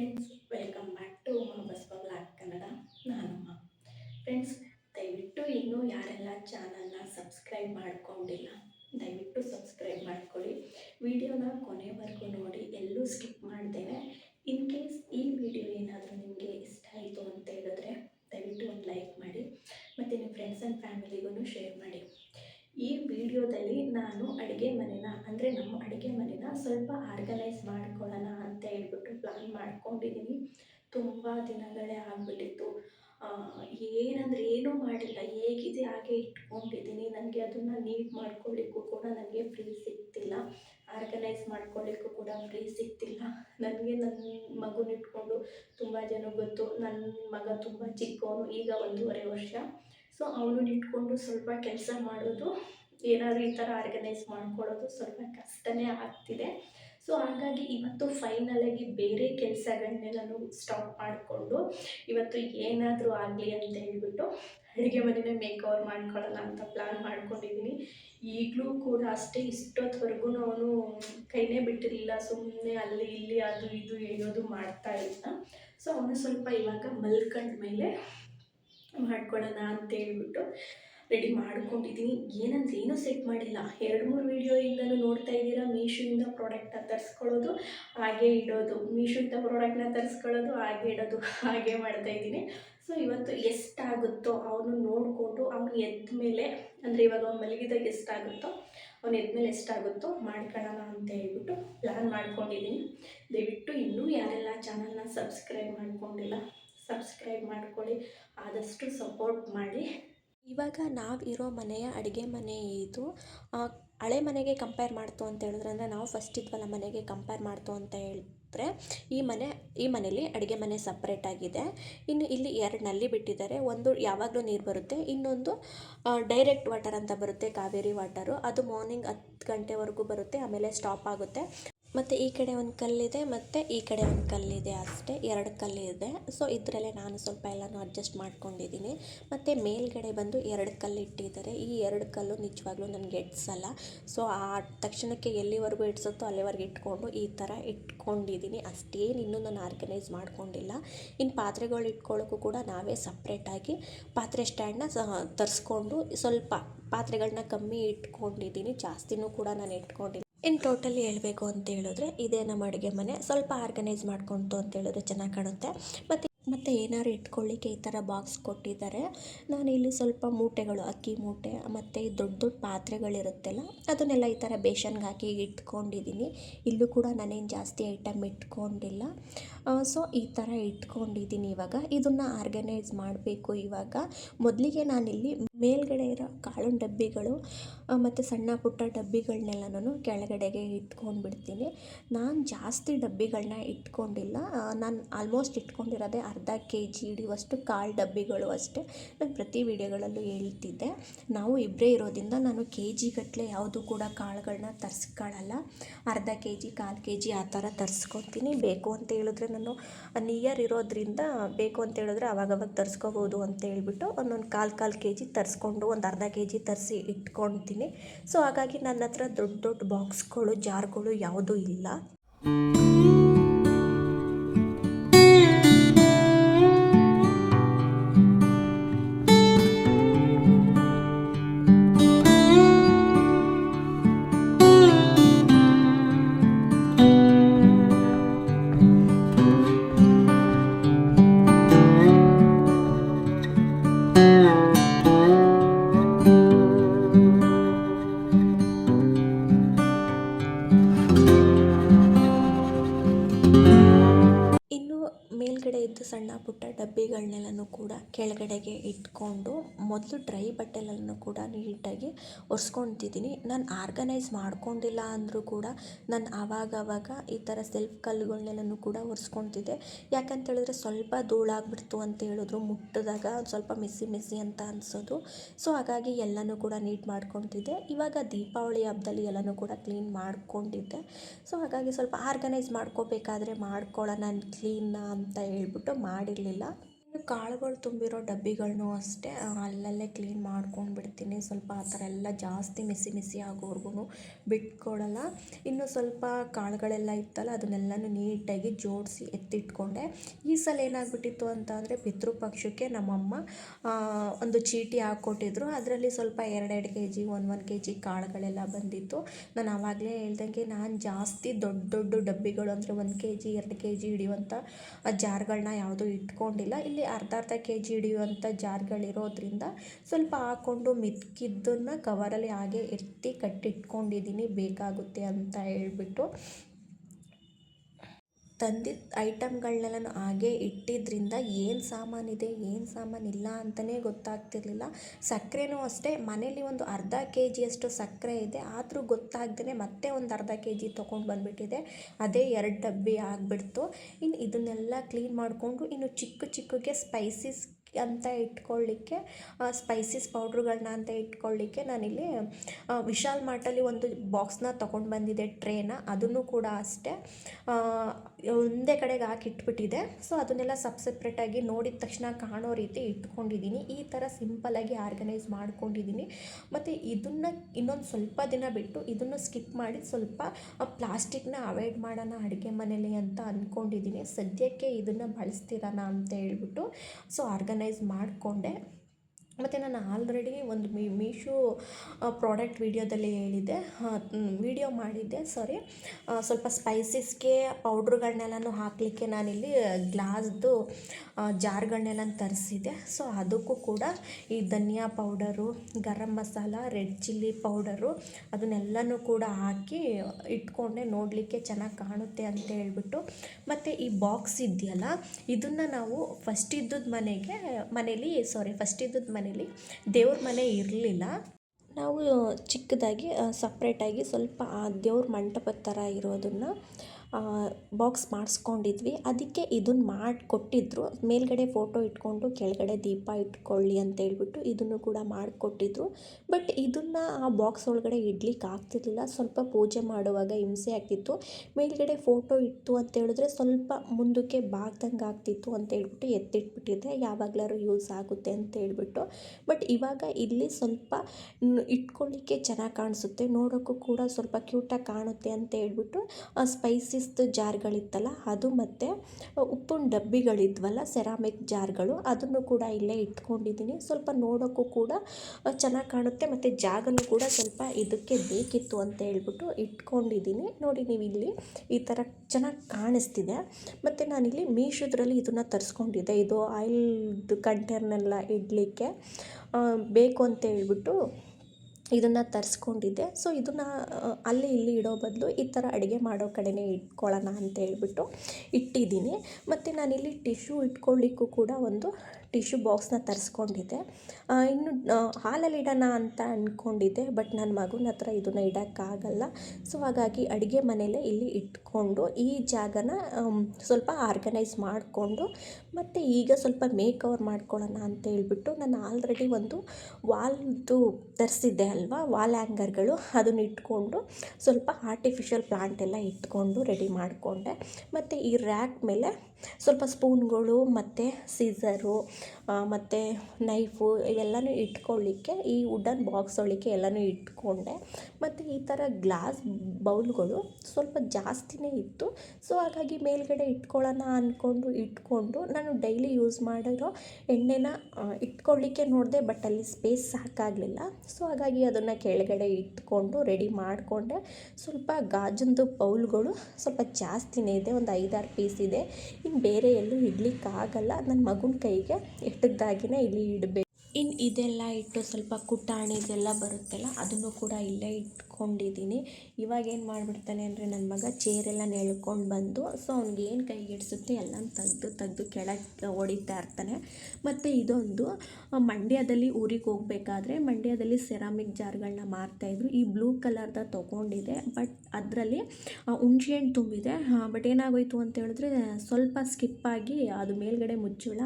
friends ವಿಡಿಯೋದಲ್ಲಿ ನಾನು ಅಡುಗೆ ಮನೆನ, ಅಂದರೆ ನಮ್ಮ ಅಡುಗೆ ಮನೆನ ಸ್ವಲ್ಪ ಆರ್ಗನೈಸ್ ಮಾಡ್ಕೊಳ್ಳೋಣ ಅಂತ ಹೇಳ್ಬಿಟ್ಟು ಪ್ಲ್ಯಾನ್ ಮಾಡ್ಕೊಂಡಿದ್ದೀನಿ ತುಂಬ ದಿನಗಳೇ ಆಗಿಬಿಟ್ಟಿತ್ತು. ಏನಂದರೆ ಏನೂ ಮಾಡಿಲ್ಲ. ಹೇಗಿದೆ ಹಾಗೆ ಇಟ್ಕೊಂಡಿದ್ದೀನಿ ನನಗೆ ಅದನ್ನು ನೀಟ್ ಮಾಡ್ಕೊಳ್ಳಿಕ್ಕೂ ಕೂಡ ನನಗೆ ಫ್ರೀ ಸಿಗ್ತಿಲ್ಲ. ಆರ್ಗನೈಸ್ ಮಾಡ್ಕೊಳ್ಳಿಕ್ಕೂ ಕೂಡ ಫ್ರೀ ಸಿಗ್ತಿಲ್ಲ. ನನಗೆ ನನ್ನ ಮಗುನ ಇಟ್ಕೊಂಡು ತುಂಬ ಜನ ಗೊತ್ತು. ನನ್ನ ಮಗ ತುಂಬ ಚಿಕ್ಕವನು ಈಗ ಒಂದೂವರೆ ವರ್ಷ. ಸೊ ಅವನು ಇಟ್ಕೊಂಡು ಸ್ವಲ್ಪ ಕೆಲಸ ಮಾಡೋದು ಏನಾದರೂ ಈ ಥರ ಆರ್ಗನೈಸ್ ಮಾಡ್ಕೊಳ್ಳೋದು ಸ್ವಲ್ಪ ಕಷ್ಟನೇ ಆಗ್ತಿದೆ. ಸೊ ಹಾಗಾಗಿ ಇವತ್ತು ಫೈನಲಾಗಿ ಬೇರೆ ಕೆಲಸಗಳನ್ನೆಲ್ಲನೂ ಸ್ಟಾಪ್ ಮಾಡಿಕೊಂಡು ಇವತ್ತು ಏನಾದರೂ ಆಗಲಿ ಅಂತ ಹೇಳ್ಬಿಟ್ಟು ಅಡುಗೆ ಮನೆಯೇ ಮೇಕ್ ಓವರ್ ಮಾಡ್ಕೊಳ್ಳೋಣ ಅಂತ ಪ್ಲ್ಯಾನ್ ಮಾಡ್ಕೊಂಡಿದ್ದೀನಿ ಈಗಲೂ ಕೂಡ ಅಷ್ಟೇ ಇಷ್ಟೊತ್ತವರೆಗೂ ಅವನು ಕೈನೇ ಬಿಟ್ಟಿರಲಿಲ್ಲ ಸುಮ್ಮನೆ ಅಲ್ಲಿ ಇಲ್ಲಿ ಅದು ಇದು ಹೇಳೋದು ಮಾಡ್ತಾ ಇಲ್ಲ ಸೊ ಅವನು ಸ್ವಲ್ಪ ಇವಾಗ ಮಲ್ಕೊಂಡ್ಮೇಲೆ ಮಾಡ್ಕೊಳ್ಳೋಣ ಅಂತ ಹೇಳ್ಬಿಟ್ಟು ರೆಡಿ ಮಾಡ್ಕೊಂಡಿದ್ದೀನಿ. ಏನಂತ ಏನೂ ಸೆಟ್ ಮಾಡಿಲ್ಲ. ಎರಡು ಮೂರು ವೀಡಿಯೋಯಿಂದಲೂ ನೋಡ್ತಾ ಇದ್ದೀರಾ. ಮೀಶೋಯಿಂದ ಪ್ರಾಡಕ್ಟ್ನ ತರಿಸ್ಕೊಳ್ಳೋದು, ಹಾಗೆ ಇಡೋದು. ಮೀಶೋಯಿಂದ ಪ್ರಾಡಕ್ಟ್ನ ತರಿಸ್ಕೊಳ್ಳೋದು, ಹಾಗೆ ಇಡೋದು, ಹಾಗೆ ಮಾಡ್ತಾ ಇದ್ದೀನಿ. ಸೊ ಇವತ್ತು ಎಷ್ಟಾಗುತ್ತೋ ಅವನು ನೋಡಿಕೊಂಡು ಅವನು ಎದ್ದ ಮೇಲೆ ಅಂದರೆ ಇವಾಗ ಅವ್ನು ಮಲಗಿದಾಗ ಎಷ್ಟಾಗುತ್ತೋ, ಅವ್ನು ಎದ್ಮೇಲೆ ಎಷ್ಟಾಗುತ್ತೋ ಮಾಡ್ಕೊಳ್ಳೋಣ ಅಂತ ಹೇಳ್ಬಿಟ್ಟು ಪ್ಲ್ಯಾನ್ ಮಾಡ್ಕೊಂಡಿದ್ದೀನಿ. ದಯವಿಟ್ಟು ಇನ್ನೂ ಯಾರೆಲ್ಲ ಚಾನಲ್ನ ಸಬ್ಸ್ಕ್ರೈಬ್ ಮಾಡ್ಕೊಂಡಿಲ್ಲ ಸಬ್ಸ್ಕ್ರೈಬ್ ಮಾಡ್ಕೊಳ್ಳಿ. ಆದಷ್ಟು ಸಪೋರ್ಟ್ ಮಾಡಿ. ಇವಾಗ ನಾವು ಇರೋ ಮನೆಯ ಅಡುಗೆ ಮನೆ ಇದು ಹಳೆ ಮನೆಗೆ ಕಂಪೇರ್ ಮಾಡ್ತು ಅಂತ ಹೇಳಿದ್ರೆ, ಅಂದರೆ ನಾವು ಫಸ್ಟ್ ಇದ್ವಲ್ಲ ಮನೆಗೆ ಕಂಪೇರ್ ಮಾಡ್ತು ಅಂತ ಹೇಳಿದ್ರೆ, ಈ ಮನೆ, ಈ ಮನೇಲಿ ಅಡುಗೆ ಮನೆ ಸಪ್ರೇಟಾಗಿದೆ ಇನ್ನು ಇಲ್ಲಿ ಎರಡು ನಲ್ಲಿ ಬಿಟ್ಟಿದ್ದಾರೆ. ಒಂದು ಯಾವಾಗಲೂ ನೀರು ಬರುತ್ತೆ, ಇನ್ನೊಂದು ಡೈರೆಕ್ಟ್ ವಾಟರ್ ಅಂತ ಬರುತ್ತೆ, ಕಾವೇರಿ ವಾಟರು ಅದು ಮಾರ್ನಿಂಗ್ ಹತ್ತು ಗಂಟೆವರೆಗೂ ಬರುತ್ತೆ, ಆಮೇಲೆ ಸ್ಟಾಪ್ ಆಗುತ್ತೆ. ಮತ್ತು ಈ ಕಡೆ ಒಂದು ಕಲ್ಲಿದೆ, ಮತ್ತು ಈ ಕಡೆ ಒಂದು ಕಲ್ಲಿದೆ ಅಷ್ಟೇ, ಎರಡು ಕಲ್ಲಿದೆ. ಸೊ ಇದರಲ್ಲೇ ನಾನು ಸ್ವಲ್ಪ ಎಲ್ಲನೂ ಅಡ್ಜಸ್ಟ್ ಮಾಡ್ಕೊಂಡಿದ್ದೀನಿ. ಮತ್ತು ಮೇಲ್ಗಡೆ ಬಂದು ಎರಡು ಕಲ್ಲು ಇಟ್ಟಿದ್ದಾರೆ ಈ ಎರಡು ಕಲ್ಲು ನಿಜವಾಗ್ಲೂ ನನಗೆ ಎಡ್ಸಲ್ಲ. ಸೊ ಆ ತಕ್ಷಣಕ್ಕೆ ಎಲ್ಲಿವರೆಗೂ ಇಡ್ಸುತ್ತೋ ಅಲ್ಲಿವರೆಗೆ ಇಟ್ಕೊಂಡು ಈ ಥರ ಇಟ್ಕೊಂಡಿದ್ದೀನಿ. ಅಷ್ಟೇನು ಇನ್ನೂ ನಾನು ಆರ್ಗನೈಸ್ ಮಾಡ್ಕೊಂಡಿಲ್ಲ. ಇನ್ನು ಪಾತ್ರೆಗಳು ಇಟ್ಕೊಳ್ಳೋಕ್ಕೂ ಕೂಡ ನಾವೇ ಸಪ್ರೇಟಾಗಿ ಪಾತ್ರೆ ಸ್ಟ್ಯಾಂಡನ್ನ ತರಿಸ್ಕೊಂಡು ಸ್ವಲ್ಪ ಪಾತ್ರೆಗಳನ್ನ ಕಮ್ಮಿ ಇಟ್ಕೊಂಡಿದ್ದೀನಿ. ಜಾಸ್ತಿನೂ ಕೂಡ ನಾನು ಇಟ್ಕೊಂಡಿಲ್ಲ. ಇನ್ನು ಟೋಟಲಿ ಹೇಳಬೇಕು ಅಂತ ಹೇಳಿದ್ರೆ ಇದೇ ನಮ್ಮ ಅಡುಗೆ ಮನೆ. ಸ್ವಲ್ಪ ಆರ್ಗನೈಸ್ ಮಾಡ್ಕೊಳ್ತು ಅಂತ ಹೇಳಿದ್ರೆ ಚೆನ್ನಾಗಿ ಕಾಣುತ್ತೆ. ಮತ್ತು ಮತ್ತು ಏನಾದ್ರು ಇಟ್ಕೊಳ್ಳಿಕ್ಕೆ ಈ ಥರ ಬಾಕ್ಸ್ ಕೊಟ್ಟಿದ್ದಾರೆ. ನಾನು ಇಲ್ಲಿ ಸ್ವಲ್ಪ ಮೂಟೆಗಳು, ಅಕ್ಕಿ ಮೂಟೆ, ಮತ್ತು ದೊಡ್ಡ ದೊಡ್ಡ ಪಾತ್ರೆಗಳಿರುತ್ತಲ್ಲ, ಅದನ್ನೆಲ್ಲ ಈ ಥರ ಬೇಷನ್ಗೆ ಹಾಕಿ ಇಟ್ಕೊಂಡಿದ್ದೀನಿ. ಇಲ್ಲೂ ಕೂಡ ನಾನೇನು ಜಾಸ್ತಿ ಐಟಮ್ ಇಟ್ಕೊಂಡಿಲ್ಲ. ಸೊ ಈ ಥರ ಇಟ್ಕೊಂಡಿದ್ದೀನಿ ಇವಾಗ. ಇದನ್ನು ಆರ್ಗನೈಸ್ ಮಾಡಬೇಕು ಇವಾಗ. ಮೊದಲಿಗೆ ನಾನಿಲ್ಲಿ ಮೇಲ್ಗಡೆ ಇರೋ ಕಾಳಿನ ಡಬ್ಬಿಗಳು ಮತ್ತು ಸಣ್ಣ ಪುಟ್ಟ ಡಬ್ಬಿಗಳನ್ನೆಲ್ಲ ನಾನು ಕೆಳಗಡೆಗೆ ಇಟ್ಕೊಂಡ್ಬಿಡ್ತೀನಿ. ನಾನು ಜಾಸ್ತಿ ಡಬ್ಬಿಗಳನ್ನ ಇಟ್ಕೊಂಡಿಲ್ಲ. ನಾನು ಆಲ್ಮೋಸ್ಟ್ ಇಟ್ಕೊಂಡಿರೋದೇ ಅರ್ಧ ಕೆ ಜಿ ಹಿಡಿಯುವಷ್ಟು ಕಾಳು ಡಬ್ಬಿಗಳು ಅಷ್ಟೇ. ನಾನು ಪ್ರತಿ ವಿಡಿಯೋಗಳಲ್ಲೂ ಹೇಳ್ತಿದ್ದೆ. ನಾವು ಇಬ್ಬರೇ ಇರೋದ್ರಿಂದ ನಾನು ಕೆ ಜಿ ಗಟ್ಟಲೆ ಯಾವುದು ಕೂಡ ಕಾಳುಗಳನ್ನ ತರಿಸ್ಕೊಳ್ಳಲ್ಲ ಅರ್ಧ ಕೆ ಜಿ ಕಾಲು ಕೆ ಜಿ ಆ ಥರ ತರಿಸ್ಕೊತೀನಿ. ಬೇಕು ಅಂತ ಹೇಳಿದ್ರೆ ನಾನು ನಿಯರ್ ಇರೋದ್ರಿಂದ ಬೇಕು ಅಂತ ಹೇಳಿದ್ರೆ ಅವಾಗ ತರಿಸ್ಕೋಬೋದು ಅಂತ ಹೇಳಿಬಿಟ್ಟು ಒಂದೊಂದು ಕಾಲು ಕಾಲು ಕೆ ಜಿ ತರಿಸ್ಕೊಂಡು ಒಂದು ಅರ್ಧ ಕೆ ಜಿ ತರಿಸಿ ಇಟ್ಕೊಳ್ತೀನಿ. ಸೊ ಹಾಗಾಗಿ ನನ್ನ ಹತ್ರ ದೊಡ್ಡ ದೊಡ್ಡ ಬಾಕ್ಸ್ಗಳು ಜಾರ್ಗಳು ಯಾವುದೂ ಇಲ್ಲ. ಕೆಳಗಡೆಗೆ ಇಟ್ಕೊಂಡು ಮೊದಲು ಡ್ರೈ ಬಟ್ಟೆಗಳನ್ನು ಕೂಡ ನೀಟಾಗಿ ಒರೆಸ್ಕೊತಿದ್ದೀನಿ ನಾನು ಆರ್ಗನೈಸ್ ಮಾಡ್ಕೊಂಡಿಲ್ಲ ಅಂದರೂ ಕೂಡ ನಾನು ಆವಾಗವಾಗ ಈ ಥರ ಸೆಲ್ಫ್ ಕಲ್ಲುಗಳ್ನೆಲ್ಲನೂ ಕೂಡ ಒರೆಸ್ಕೊತಿದ್ದೆ. ಯಾಕಂತೇಳಿದ್ರೆ ಸ್ವಲ್ಪ ಧೂಳಾಗ್ಬಿಡ್ತು ಅಂತ ಹೇಳಿದ್ರು, ಮುಟ್ಟಿದಾಗ ಸ್ವಲ್ಪ ಮೆಸ್ಸಿ ಮೆಸ್ಸಿ ಅಂತ ಅನಿಸೋದು. ಸೊ ಹಾಗಾಗಿ ಎಲ್ಲನೂ ಕೂಡ ನೀಟ್ ಮಾಡ್ಕೊತಿದ್ದೆ. ಇವಾಗ ದೀಪಾವಳಿ ಹಬ್ಬದಲ್ಲಿ ಎಲ್ಲನೂ ಕೂಡ ಕ್ಲೀನ್ ಮಾಡ್ಕೊಂಡಿದ್ದೆ. ಸೊ ಹಾಗಾಗಿ ಸ್ವಲ್ಪ ಆರ್ಗನೈಸ್ ಮಾಡ್ಕೋಬೇಕಾದ್ರೆ ಮಾಡ್ಕೊಳ್ಳೋಣ ಕ್ಲೀನ್ ಅಂತ ಹೇಳ್ಬಿಟ್ಟು ಮಾಡಿರಲಿಲ್ಲ. ಕಾಳುಗಳು ತುಂಬಿರೋ ಡಬ್ಬಿಗಳನ್ನು ಅಷ್ಟೇ ಅಲ್ಲಲ್ಲೇ ಕ್ಲೀನ್ ಮಾಡ್ಕೊಂಡು ಬಿಡ್ತೀನಿ. ಸ್ವಲ್ಪ ಆ ಥರ ಎಲ್ಲ ಜಾಸ್ತಿ ಮಿಸಿ ಮಿಸಿ ಆಗೋವರ್ಗೂ ಬಿಟ್ಕೊಡಲ್ಲ. ಇನ್ನು ಸ್ವಲ್ಪ ಕಾಳುಗಳೆಲ್ಲ ಇತ್ತಲ್ಲ, ಅದನ್ನೆಲ್ಲನೂ ನೀಟಾಗಿ ಜೋಡಿಸಿ ಎತ್ತಿಟ್ಕೊಂಡೆ. ಈ ಸಲ ಏನಾಗ್ಬಿಟ್ಟಿತ್ತು ಅಂತ ಅಂದರೆ, ಪಿತೃಪಕ್ಷಕ್ಕೆ ನಮ್ಮಮ್ಮ ಒಂದು ಚೀಟಿ ಹಾಕ್ಕೊಟ್ಟಿದ್ರು ಅದರಲ್ಲಿ ಸ್ವಲ್ಪ ಎರಡೆರಡು ಕೆ ಜಿ ಒಂದು ಒಂದು ಕೆ ಜಿ ಕಾಳುಗಳೆಲ್ಲ ಬಂದಿತ್ತು. ನಾನು ಆವಾಗಲೇ ಹೇಳ್ದಂಗೆ ನಾನು ಜಾಸ್ತಿ ದೊಡ್ಡ ದೊಡ್ಡ ಡಬ್ಬಿಗಳು ಅಂದರೆ, ಒಂದು ಕೆ ಜಿ ಎರಡು ಕೆ ಜಿ ಹಿಡಿಯುವಂಥ ಜಾರ್ಗಳನ್ನ ಯಾವುದೂ ಇಟ್ಕೊಂಡಿಲ್ಲ. ಇಲ್ಲಿ ಅರ್ಧ ಅರ್ಧ ಕೆ ಜಿ ಹಿಡಿಯುವಂಥ ಜಾರ್ಗಳಿರೋದ್ರಿಂದ ಸ್ವಲ್ಪ ಹಾಕ್ಕೊಂಡು ಮಿಕ್ಕಿದ್ದನ್ನು ಕವರಲ್ಲಿ ಹಾಗೆ ಎತ್ತಿ ಕಟ್ಟಿಟ್ಕೊಂಡಿದ್ದೀನಿ, ಬೇಕಾಗುತ್ತೆ ಅಂತ ಹೇಳ್ಬಿಟ್ಟು. ತಂದಿದ್ದ ಐಟಮ್ಗಳನ್ನೆಲ್ಲನೂ ಹಾಗೆ ಇಟ್ಟಿದ್ದರಿಂದ ಏನು ಸಾಮಾನಿದೆ, ಏನು ಸಾಮಾನಿಲ್ಲ ಅಂತಲೇ ಗೊತ್ತಾಗ್ತಿರಲಿಲ್ಲ. ಸಕ್ಕರೆನೂ ಅಷ್ಟೇ ಮನೇಲಿ ಒಂದು ಅರ್ಧ ಕೆ ಜಿಯಷ್ಟು ಸಕ್ಕರೆ ಇದೆ. ಆದರೂ ಗೊತ್ತಾಗ್ದೇ ಮತ್ತೆ ಒಂದು ಅರ್ಧ ಕೆ ಜಿ ತೊಗೊಂಡು ಬಂದುಬಿಟ್ಟಿದೆ. ಅದೇ ಎರಡು ಡಬ್ಬಿ ಆಗಿಬಿಡ್ತು. ಇನ್ನು ಇದನ್ನೆಲ್ಲ ಕ್ಲೀನ್ ಮಾಡಿಕೊಂಡು ಇನ್ನು ಚಿಕ್ಕ ಚಿಕ್ಕಗೆ ಸ್ಪೈಸಿಸ್ ಅಂತ ಇಟ್ಕೊಳ್ಳಿಕ್ಕೆ ಸ್ಪೈಸಿಸ್ ಪೌಡ್ರುಗಳನ್ನ ಅಂತ ಇಟ್ಕೊಳ್ಳಿಕ್ಕೆ ನಾನಿಲ್ಲಿ ವಿಶಾಲ್ ಮಾರ್ಟಲ್ಲಿ ಒಂದು ಬಾಕ್ಸ್ನ ತೊಗೊಂಡು ಬಂದಿದ್ದೆ ಟ್ರೇನ. ಅದನ್ನು ಕೂಡ ಅಷ್ಟೇ ಒಂದೇ ಕಡೆಗೆ ಹಾಕಿ ಇಟ್ಬಿಟ್ಟಿದೆ ಸೊ ಅದನ್ನೆಲ್ಲ ಸಪ್ ಸಪ್ರೇಟಾಗಿ ನೋಡಿದ ತಕ್ಷಣ ಕಾಣೋ ರೀತಿ ಇಟ್ಕೊಂಡಿದ್ದೀನಿ. ಈ ಥರ ಸಿಂಪಲಾಗಿ ಆರ್ಗನೈಸ್ ಮಾಡ್ಕೊಂಡಿದ್ದೀನಿ. ಮತ್ತು ಇದನ್ನು ಇನ್ನೊಂದು ಸ್ವಲ್ಪ ದಿನ ಬಿಟ್ಟು ಇದನ್ನು ಸ್ಕಿಪ್ ಮಾಡಿ ಸ್ವಲ್ಪ ಪ್ಲಾಸ್ಟಿಕ್ನ ಅವಾಯ್ಡ್ ಮಾಡೋಣ ಅಡುಗೆ ಮನೇಲಿ ಅಂತ ಅಂದ್ಕೊಂಡಿದ್ದೀನಿ ಸದ್ಯಕ್ಕೆ ಇದನ್ನು ಬಳಸ್ತಿರೋಣ ಅಂತ ಹೇಳ್ಬಿಟ್ಟು ಸೊ ಆರ್ಗನೈಸ್ ಮಾಡಿಕೊಂಡೆ. ಮತ್ತು ನಾನು ಆಲ್ರೆಡಿ ಒಂದು ಮೀ, ಮೀಶೋ ಪ್ರಾಡಕ್ಟ್ ವೀಡಿಯೋದಲ್ಲಿ ಹೇಳಿದ್ದೆ. ವೀಡಿಯೋ ಮಾಡಿದ್ದೆ. ಸಾರಿ ಸ್ವಲ್ಪ ಸ್ಪೈಸಸ್ಗೆ ಪೌಡ್ರುಗಳನ್ನೆಲ್ಲನೂ ಹಾಕಲಿಕ್ಕೆ ನಾನಿಲ್ಲಿ ಗ್ಲಾಸ್ದು ಜಾರ್ಗಳನ್ನೆಲ್ಲ ತರಿಸಿದೆ. ಸೊ ಅದಕ್ಕೂ ಕೂಡ ಈ ಧನಿಯಾ powder, garam masala, red chilli powder ಅದನ್ನೆಲ್ಲನೂ ಕೂಡ ಹಾಕಿ ಇಟ್ಕೊಂಡೆ ನೋಡಲಿಕ್ಕೆ ಚೆನ್ನಾಗಿ ಕಾಣುತ್ತೆ ಅಂತ ಹೇಳ್ಬಿಟ್ಟು. ಮತ್ತು ಈ ಬಾಕ್ಸ್ ಇದೆಯಲ್ಲ, ಇದನ್ನು ನಾವು ಫಸ್ಟ್ ಇದ್ದದ ಮನೆಗೆ, ಮನೇಲಿ ಸಾರಿ ಫಸ್ಟ್ ಇದ್ದದ್ದು ಮನೇಲಿ ದೇವ್ರ ಮನೆ ಇರಲಿಲ್ಲ. ನಾವು ಚಿಕ್ಕದಾಗಿ ಸಪ್ರೇಟಾಗಿ ಸ್ವಲ್ಪ ಆ ದೇವ್ರ ಮಂಟಪದ ಥರ ಇರೋದನ್ನು ಬಾಕ್ಸ್ ಮಾಡಿಸ್ಕೊಂಡಿದ್ವಿ. ಅದಕ್ಕೆ ಇದನ್ನು ಮಾಡಿಕೊಟ್ಟಿದ್ರು. ಮೇಲ್ಗಡೆ ಫೋಟೋ ಇಟ್ಕೊಂಡು, ಕೆಳಗಡೆ ದೀಪ ಇಟ್ಕೊಳ್ಳಿ ಅಂತ ಹೇಳ್ಬಿಟ್ಟು ಇದನ್ನು ಕೂಡ ಮಾಡಿಕೊಟ್ಟಿದ್ರು. ಬಟ್ ಇದನ್ನು ಆ ಬಾಕ್ಸ್ ಒಳಗಡೆ ಇಡ್ಲಿಕ್ಕೆ ಆಗ್ತಿರ್ಲಿಲ್ಲ. ಸ್ವಲ್ಪ ಪೂಜೆ ಮಾಡುವಾಗ ಹಿಂಸೆ ಆಗ್ತಿತ್ತು. ಮೇಲ್ಗಡೆ ಫೋಟೋ ಇತ್ತು ಅಂತ ಹೇಳಿದ್ರೆ ಸ್ವಲ್ಪ ಮುಂದಕ್ಕೆ ಬಾಗ್ದಂಗೆ ಆಗ್ತಿತ್ತು ಅಂತ ಹೇಳ್ಬಿಟ್ಟು ಎತ್ತಿಟ್ಬಿಟ್ಟಿದ್ದೆ. ಯಾವಾಗಲಾದ್ರು ಯೂಸ್ ಆಗುತ್ತೆ ಅಂತ ಹೇಳ್ಬಿಟ್ಟು. ಬಟ್ ಇವಾಗ ಇಲ್ಲಿ ಸ್ವಲ್ಪ ಇಟ್ಕೊಳ್ಳಿಕ್ಕೆ ಚೆನ್ನಾಗಿ ಕಾಣಿಸುತ್ತೆ. ನೋಡೋಕ್ಕೂ ಕೂಡ ಸ್ವಲ್ಪ ಕ್ಯೂಟಾಗಿ ಕಾಣುತ್ತೆ ಅಂತ ಹೇಳ್ಬಿಟ್ಟು ಸ್ಪೈಸಿ ಸ್ಪೈಸಿಸ್ದು ಜಾರ್ಗಳಿತ್ತಲ್ಲ, ಅದು ಮತ್ತು ಉಪ್ಪಿನ ಡಬ್ಬಿಗಳಿದ್ವಲ್ಲ, ಸೆರಾಮಿಕ್ ಜಾರ್ಗಳು, ಅದನ್ನು ಕೂಡ ಇಲ್ಲೇ ಇಟ್ಕೊಂಡಿದ್ದೀನಿ ಸ್ವಲ್ಪ ನೋಡೋಕ್ಕೂ ಕೂಡ ಚೆನ್ನಾಗಿ ಕಾಣುತ್ತೆ, ಮತ್ತು ಜಾಗನೂ ಕೂಡ ಸ್ವಲ್ಪ ಇದಕ್ಕೆ ಬೇಕಿತ್ತು ಅಂತ ಹೇಳ್ಬಿಟ್ಟು ಇಟ್ಕೊಂಡಿದ್ದೀನಿ ನೋಡಿ ನೀವು ಇಲ್ಲಿ ಈ ಥರ ಚೆನ್ನಾಗಿ ಕಾಣಿಸ್ತಿದೆ. ಮತ್ತು ನಾನಿಲ್ಲಿ ಮೀಶೋದ್ರಲ್ಲಿ ಇದನ್ನು ತರಿಸ್ಕೊಂಡಿದ್ದೆ. ಇದು ಆಯಿಲ್ದು ಕಂಟೇರ್ನೆಲ್ಲ ಇಡಲಿಕ್ಕೆ ಬೇಕು ಅಂತ ಹೇಳ್ಬಿಟ್ಟು ಇದನ್ನು ತರಿಸ್ಕೊಂಡಿದ್ದೆ. ಸೊ ಇದನ್ನು ಅಲ್ಲಿ ಇಲ್ಲಿ ಇಡೋ ಬದಲು ಈ ಥರ ಅಡುಗೆ ಮಾಡೋ ಕಡೆನೇ ಇಟ್ಕೊಳ್ಳೋಣ ಅಂತ ಹೇಳ್ಬಿಟ್ಟು ಇಟ್ಟಿದ್ದೀನಿ. ಮತ್ತು ನಾನಿಲ್ಲಿ ಟಿಶ್ಯೂ ಇಟ್ಕೊಳ್ಳಿಕ್ಕೂ ಕೂಡ ಒಂದು ಟಿಶ್ಯೂ ಬಾಕ್ಸ್ನ ತರಿಸ್ಕೊಂಡಿದ್ದೆ. ಇನ್ನು ಹಾಲಲ್ಲಿ ಇಡೋಣ ಅಂತ ಅಂದ್ಕೊಂಡಿದ್ದೆ ಬಟ್ ನನ್ನ ಮಗನ ಹತ್ರ ಇದನ್ನು ಇಡೋಕ್ಕಾಗಲ್ಲ. ಸೊ, ಹಾಗಾಗಿ ಅಡುಗೆ ಮನೆಯಲ್ಲೇ ಇಲ್ಲಿ ಇಟ್ಕೊಂಡು, ಈ ಜಾಗನ ಸ್ವಲ್ಪ ಆರ್ಗನೈಸ್ ಮಾಡಿಕೊಂಡು, ಮತ್ತು ಈಗ ಸ್ವಲ್ಪ ಮೇಕ್ ಓವರ್ ಮಾಡ್ಕೊಳ್ಳೋಣ ಅಂತ ಹೇಳ್ಬಿಟ್ಟು ನಾನು ಆಲ್ರೆಡಿ ಒಂದು ವಾಲ್ದು ತರಿಸಿದ್ದೆ ಅಲ್ವಾ? ವಾಲ್ ಆ್ಯಂಗರ್ಗಳು ಅದನ್ನ ಇಟ್ಕೊಂಡು ಸ್ವಲ್ಪ ಆರ್ಟಿಫಿಷಿಯಲ್ ಪ್ಲಾಂಟ್ ಎಲ್ಲ ಇಟ್ಕೊಂಡು ರೆಡಿ ಮಾಡಿಕೊಂಡೆ. ಮತ್ತು ಈ ರ್ಯಾಕ್ ಮೇಲೆ ಸ್ವಲ್ಪ ಸ್ಪೂನ್ಗಳು ಮತ್ತು ಸೀಸರು ಮತ್ತು ನೈಫು ಎಲ್ಲನೂ ಇಟ್ಕೊಳ್ಳಿಕ್ಕೆ ಈ ವುಡನ್ ಬಾಕ್ಸ್ ಒಳಗೆ ಎಲ್ಲನೂ ಇಟ್ಕೊಂಡೆ. ಮತ್ತು ಈ ಥರ ಗ್ಲಾಸ್ ಬೌಲ್ಗಳು ಸ್ವಲ್ಪ ಜಾಸ್ತಿನೇ ಇತ್ತು. ಸೊ, ಹಾಗಾಗಿ ಮೇಲ್ಗಡೆ ಇಟ್ಕೊಳ್ಳೋಣ ಅಂದ್ಕೊಂಡು ಇಟ್ಕೊಂಡು ನಾನು ಡೈಲಿ ಯೂಸ್ ಮಾಡಿರೋ ಎಣ್ಣೆನ ಇಟ್ಕೊಳ್ಳಿಕ್ಕೆ ನೋಡಿದೆ, ಬಟ್ ಅಲ್ಲಿ ಸ್ಪೇಸ್ ಸಾಕಾಗಲಿಲ್ಲ. ಸೊ, ಹಾಗಾಗಿ ಅದನ್ನು ಕೆಳಗಡೆ ಇಟ್ಕೊಂಡು ರೆಡಿ ಮಾಡಿಕೊಂಡೆ. ಸ್ವಲ್ಪ ಗಾಜಿಂದು ಬೌಲ್ಗಳು ಸ್ವಲ್ಪ ಜಾಸ್ತಿನೇ ಇದೆ, ಒಂದು ಐದಾರು ಪೀಸ್ ಇದೆ. ಇನ್ನು ಬೇರೆ ಎಲ್ಲೂ ಇಡ್ಲಿಕ್ಕಾಗಲ್ಲ. ನನ್ನ ಮಗನ ಕೈಗೆ ಎಟ್ಟದ್ದಾಗಿನೇ ಇಲ್ಲಿ ಇಡಬೇಕು. ಇದೆಲ್ಲ ಇಟ್ಟು ಸ್ವಲ್ಪ ಕುಟಾಣಿದೆಲ್ಲ ಬರುತ್ತಲ್ಲ, ಅದನ್ನು ಕೂಡ ಇಲ್ಲೇ ಇಟ್ಕೊಂಡಿದ್ದೀನಿ. ಇವಾಗ ಏನು ಮಾಡಿಬಿಡ್ತಾನೆ ಅಂದರೆ ನನ್ನ ಮಗ ಚೇರೆಲ್ಲ ನೆಳ್ಕೊಂಡು ಬಂದು ಸೊ ಅವ್ನಿಗೆ ಏನು ಕೈಗೆ ಹಿಡ್ಸುತ್ತೆ ಎಲ್ಲ ತೆಗ್ದು ತೆಗ್ದು ಕೆಳಗೆ ಹೊಡಿತಾ ಇರ್ತಾನೆ. ಮತ್ತು ಇದೊಂದು ಮಂಡ್ಯದಲ್ಲಿ ಊರಿಗೆ ಹೋಗಬೇಕಾದ್ರೆ ಮಂಡ್ಯದಲ್ಲಿ ಸೆರಾಮಿಕ್ ಜಾರ್ಗಳನ್ನ ಮಾರ್ತಾಯಿದ್ರು ಈ ಬ್ಲೂ ಕಲರ್ದ ತೊಗೊಂಡಿದೆ ಬಟ್ ಅದರಲ್ಲಿ ಹುಣ್ಸೆಹಣ್ಣು ತುಂಬಿದೆ. ಬಟ್ ಏನಾಗೋಯಿತು ಅಂತ ಹೇಳಿದ್ರೆ ಸ್ವಲ್ಪ ಸ್ಕಿಪ್ಪಾಗಿ ಅದು ಮೇಲ್ಗಡೆ ಮುಚ್ಚಳ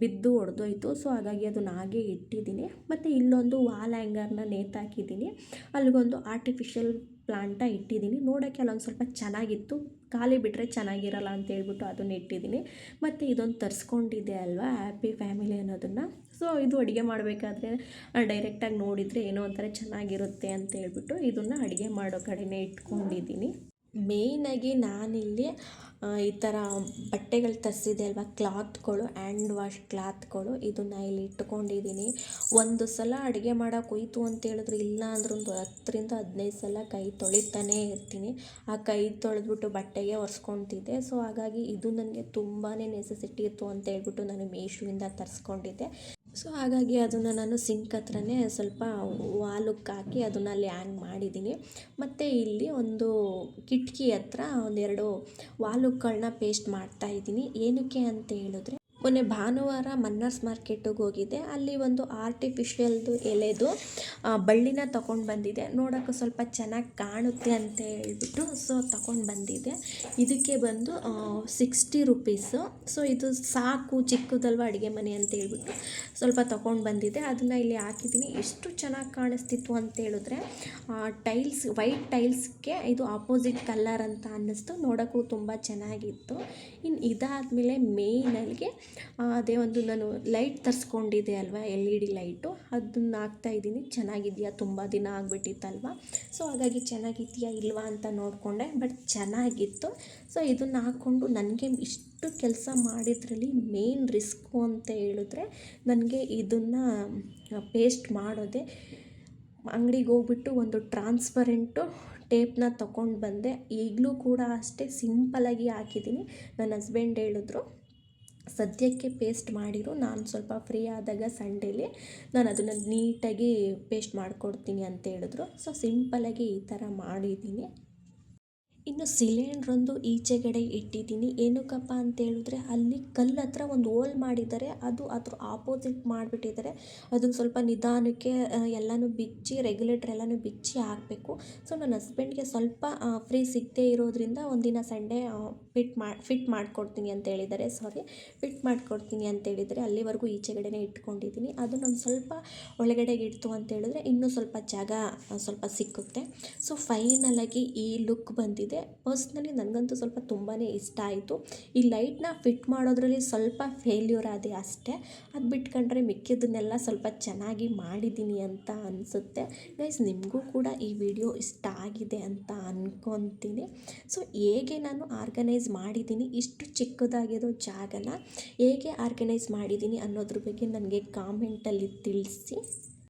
ಬಿದ್ದು ಒಡೆದೋಯ್ತು. ಸೊ ಹಾಗಾಗಿ ಅದನ್ನು ಹಾಗೆ ಇಟ್ಟಿದ್ದೀನಿ. ಮತ್ತು ಇಲ್ಲೊಂದು ವಾಲ್ ಹ್ಯಾಂಗರ್ನ ನೇತಾಕಿದ್ದೀನಿ ಅಲ್ಲಿಗೊಂದು ಆರ್ಟಿಫಿಷಿಯಲ್ ಪ್ಲಾಂಟ ಇಟ್ಟಿದ್ದೀನಿ. ನೋಡೋಕ್ಕೆ ಅಲ್ಲೊಂದು ಸ್ವಲ್ಪ ಚೆನ್ನಾಗಿತ್ತು. ಖಾಲಿ ಬಿಟ್ಟರೆ ಚೆನ್ನಾಗಿರಲ್ಲ ಅಂತ ಹೇಳ್ಬಿಟ್ಟು ಅದನ್ನು ಇಟ್ಟಿದ್ದೀನಿ. ಮತ್ತು ಇದೊಂದು ತರಿಸ್ಕೊಂಡಿದ್ದೆ ಅಲ್ವಾ ಹ್ಯಾಪಿ ಫ್ಯಾಮಿಲಿ ಅನ್ನೋದನ್ನು. ಸೊ ಇದು ಅಡುಗೆ ಮಾಡಬೇಕಾದ್ರೆ ಡೈರೆಕ್ಟಾಗಿ ನೋಡಿದರೆ ಏನೋ ಒಂಥರ ಚೆನ್ನಾಗಿರುತ್ತೆ ಅಂತ ಹೇಳ್ಬಿಟ್ಟು ಇದನ್ನು ಅಡುಗೆ ಮಾಡೋ ಕಡೆನೇ ಇಟ್ಕೊಂಡಿದ್ದೀನಿ. ಮೇಯ್ನಾಗಿ ನಾನಿಲ್ಲಿ ಈ ಥರ ಬಟ್ಟೆಗಳು ತರಿಸಿದೆ ಅಲ್ವಾ? ಕ್ಲಾತ್ಗಳು ಹ್ಯಾಂಡ್ ವಾಶ್ ಕ್ಲಾತ್ಗಳು. ಇದನ್ನು ಇಲ್ಲಿ ಇಟ್ಕೊಂಡಿದ್ದೀನಿ. ಒಂದು ಸಲ ಅಡುಗೆ ಮಾಡೋಕೆ ಹೋಯ್ತು ಅಂತ ಹೇಳಿದ್ರು, ಇಲ್ಲ ಅಂದ್ರೆ ಒಂದು ಹತ್ತರಿಂದ ಹದಿನೈದು ಸಲ ಕೈ ತೊಳಿತಾನೇ ಇರ್ತೀನಿ. ಆ ಕೈ ತೊಳೆದ್ಬಿಟ್ಟು ಬಟ್ಟೆಗೆ ಒರೆಸ್ಕೊತಿದ್ದೆ. ಸೊ ಹಾಗಾಗಿ ಇದು ನನಗೆ ತುಂಬಾ ನೆಸೆಸಿಟಿ ಇತ್ತು ಅಂತ ಹೇಳ್ಬಿಟ್ಟು ನಾನು ಮೀಶೋಯಿಂದ ತರಿಸ್ಕೊಂಡಿದ್ದೆ. ಸೊ ಹಾಗಾಗಿ ಅದನ್ನು ನಾನು ಸಿಂಕ್ ಹತ್ರನೇ ಸ್ವಲ್ಪ ವಾಲುಕ್ ಹಾಕಿ ಅದನ್ನು ಅಲ್ಲಿ ಹ್ಯಾಂಗ್ ಮಾಡಿದ್ದೀನಿ. ಮತ್ತು ಇಲ್ಲಿ ಒಂದು ಕಿಟಕಿ ಹತ್ರ ಒಂದೆರಡು ವಾಲುಕ್ಗಳನ್ನ ಪೇಸ್ಟ್ ಮಾಡ್ತಾ ಇದ್ದೀನಿ. ಏನಕ್ಕೆ ಅಂತ ಹೇಳಿದ್ರೆ ಮೊನ್ನೆ ಭಾನುವಾರ ಮನ್ನರ್ಸ್ ಮಾರ್ಕೆಟಿಗೆ ಹೋಗಿದ್ದೆ. ಅಲ್ಲಿ ಒಂದು ಆರ್ಟಿಫಿಷಿಯಲ್ದು ಎಲೆದು ಬಳ್ಳಿನ ತಗೊಂಡು ಬಂದಿದೆ. ನೋಡೋಕ್ಕೆ ಸ್ವಲ್ಪ ಚೆನ್ನಾಗಿ ಕಾಣುತ್ತೆ ಅಂತ ಹೇಳ್ಬಿಟ್ಟು ಸೊ ತಗೊಂಡು ಬಂದಿದ್ದೆ ಇದಕ್ಕೆ ಬಂದು ಸಿಕ್ಸ್ಟಿ ರುಪೀಸು. ಸೊ ಇದು ಸಾಕು, ಚಿಕ್ಕದಲ್ವ ಅಡುಗೆ ಮನೆ ಅಂತ ಹೇಳ್ಬಿಟ್ಟು ಸ್ವಲ್ಪ ತಗೊಂಡು ಬಂದಿದ್ದೆ ಅದನ್ನು ಇಲ್ಲಿ ಹಾಕಿದ್ದೀನಿ. ಎಷ್ಟು ಚೆನ್ನಾಗಿ ಕಾಣಿಸ್ತಿತ್ತು ಅಂತ ಹೇಳಿದ್ರೆ ಟೈಲ್ಸ್, ವೈಟ್ ಟೈಲ್ಸ್ಗೆ ಇದು ಆಪೋಸಿಟ್ ಕಲರ್ ಅಂತ ಅನ್ನಿಸ್ತು. ನೋಡೋಕ್ಕೂ ತುಂಬ ಚೆನ್ನಾಗಿತ್ತು. ಇನ್ನು ಇದಾದಮೇಲೆ ಮೇಯ್ನಲ್ಲಿಗೆ ಅದೇ ಒಂದು ನಾನು ಲೈಟ್ ತರಿಸ್ಕೊಂಡಿದ್ದೆ ಅಲ್ವಾ, ಎಲ್ ಇ ಡಿ ಲೈಟು. ಅದನ್ನ ಹಾಕ್ತಾ ಇದ್ದೀನಿ. ಚೆನ್ನಾಗಿದೆಯಾ? ತುಂಬ ದಿನ ಆಗಿಬಿಟ್ಟಿತ್ತಲ್ವ? ಸೊ ಹಾಗಾಗಿ ಚೆನ್ನಾಗಿದೆಯಾ ಇಲ್ವಾ ಅಂತ ನೋಡಿಕೊಂಡೆ. ಬಟ್ ಚೆನ್ನಾಗಿತ್ತು. ಸೊ ಇದನ್ನು ಹಾಕ್ಕೊಂಡು ನನಗೆ ಇಷ್ಟು ಕೆಲಸ ಮಾಡಿದ್ರಲ್ಲಿ ಮೇನ್ ರಿಸ್ಕು ಅಂತ ಹೇಳಿದ್ರೆ ನನಗೆ ಇದನ್ನು ಪೇಸ್ಟ್ ಮಾಡೋದೆ. ಅಂಗಡಿಗೆ ಹೋಗ್ಬಿಟ್ಟು ಒಂದು ಟ್ರಾನ್ಸ್ಪರೆಂಟು ಟೇಪ್ನ ತಗೊಂಡು ಬಂದೆ. ಈಗಲೂ ಕೂಡ ಅಷ್ಟೇ ಸಿಂಪಲಾಗಿ ಹಾಕಿದ್ದೀನಿ. ನನ್ನ ಹಸ್ಬೆಂಡ್ ಹೇಳಿದ್ರು. ಸದ್ಯಕ್ಕೆ ಪೇಸ್ಟ್ ಮಾಡಿರು ನಾನು ಸ್ವಲ್ಪ ಫ್ರೀ ಆದಾಗ ಸಂಡೇಲಿ ನಾನು ಅದನ್ನು ನೀಟಾಗಿ ಪೇಸ್ಟ್ ಮಾಡಿಕೊಡ್ತೀನಿ ಅಂತ ಹೇಳಿದ್ರು. ಸೊ ಸಿಂಪಲ್ಲಾಗಿ ಈ ಥರ ಮಾಡಿದ್ದೀನಿ. ಇನ್ನು ಸಿಲಿಂಡ್ರೊಂದು ಈಚೆಗಡೆ ಇಟ್ಟಿದ್ದೀನಿ. ಏನಕ್ಕಪ್ಪ ಅಂತ ಹೇಳಿದ್ರೆ ಅಲ್ಲಿ ಕಲ್ಲು ಹತ್ರ ಒಂದು ಹೋಲ್ ಮಾಡಿದ್ದಾರೆ. ಅದು ಅದ್ರ ಆಪೋಸಿಟ್ ಮಾಡಿಬಿಟ್ಟಿದ್ದಾರೆ. ಅದನ್ನು ಸ್ವಲ್ಪ ನಿಧಾನಕ್ಕೆ ಎಲ್ಲನೂ ಬಿಚ್ಚಿ ರೆಗ್ಯುಲೇಟ್ರ್ ಎಲ್ಲನೂ ಬಿಚ್ಚಿ ಹಾಕಬೇಕು. ಸೊ ನನ್ನ ಹಸ್ಬೆಂಡ್ಗೆ ಸ್ವಲ್ಪ ಫ್ರೀ ಸಿಗದೇ ಇರೋದ್ರಿಂದ ಒಂದಿನ ಸಂಡೇ ಫಿಟ್ ಮಾಡಿ ಫಿಟ್ ಮಾಡಿಕೊಡ್ತೀನಿ ಅಂತ ಹೇಳಿದ್ದಾರೆ. ಸಾರಿ ಫಿಟ್ ಮಾಡಿಕೊಡ್ತೀನಿ ಅಂತ ಹೇಳಿದರೆ ಅಲ್ಲಿವರೆಗೂ ಈಚೆಗಡೆನೇ ಇಟ್ಕೊಂಡಿದ್ದೀನಿ. ಅದನ್ನೊಂದು ಸ್ವಲ್ಪ ಒಳಗಡೆಗೆ ಇಡ್ತು ಅಂತ ಹೇಳಿದ್ರೆ ಇನ್ನೂ ಸ್ವಲ್ಪ ಜಾಗ ಸ್ವಲ್ಪ ಸಿಕ್ಕುತ್ತೆ. ಸೊ ಫೈನಲಾಗಿ ಈ ಲುಕ್ ಬಂದಿದೆ. ಪರ್ಸ್ನಲಿ ನನಗಂತೂ ಸ್ವಲ್ಪ ತುಂಬಾ ಇಷ್ಟ ಆಯಿತು. ಈ ಲೈಟ್ನ ಫಿಟ್ ಮಾಡೋದ್ರಲ್ಲಿ ಸ್ವಲ್ಪ ಫೇಲ್ಯೂರ್ ಆದೆ ಅಷ್ಟೇ. ಅದು ಬಿಟ್ಕೊಂಡ್ರೆ ಮಿಕ್ಕಿದ್ದನ್ನೆಲ್ಲ ಸ್ವಲ್ಪ ಚೆನ್ನಾಗಿ ಮಾಡಿದ್ದೀನಿ ಅಂತ ಅನಿಸುತ್ತೆ. ಗೈಸ್ ನಿಮಗೂ ಕೂಡ ಈ ವಿಡಿಯೋ ಇಷ್ಟ ಆಗಿದೆ ಅಂತ ಅಂದ್ಕೊತೀನಿ ಸೊ ಹೇಗೆ ನಾನು ಆರ್ಗನೈಸ್ ಮಾಡಿದ್ದೀನಿ ಇಷ್ಟು ಚಿಕ್ಕದಾಗಿರೋ ಜಾಗನ ಹೇಗೆ ಆರ್ಗನೈಸ್ ಮಾಡಿದ್ದೀನಿ ಅನ್ನೋದ್ರ ಬಗ್ಗೆ ನನಗೆ ಕಾಮೆಂಟಲ್ಲಿ ತಿಳಿಸಿ.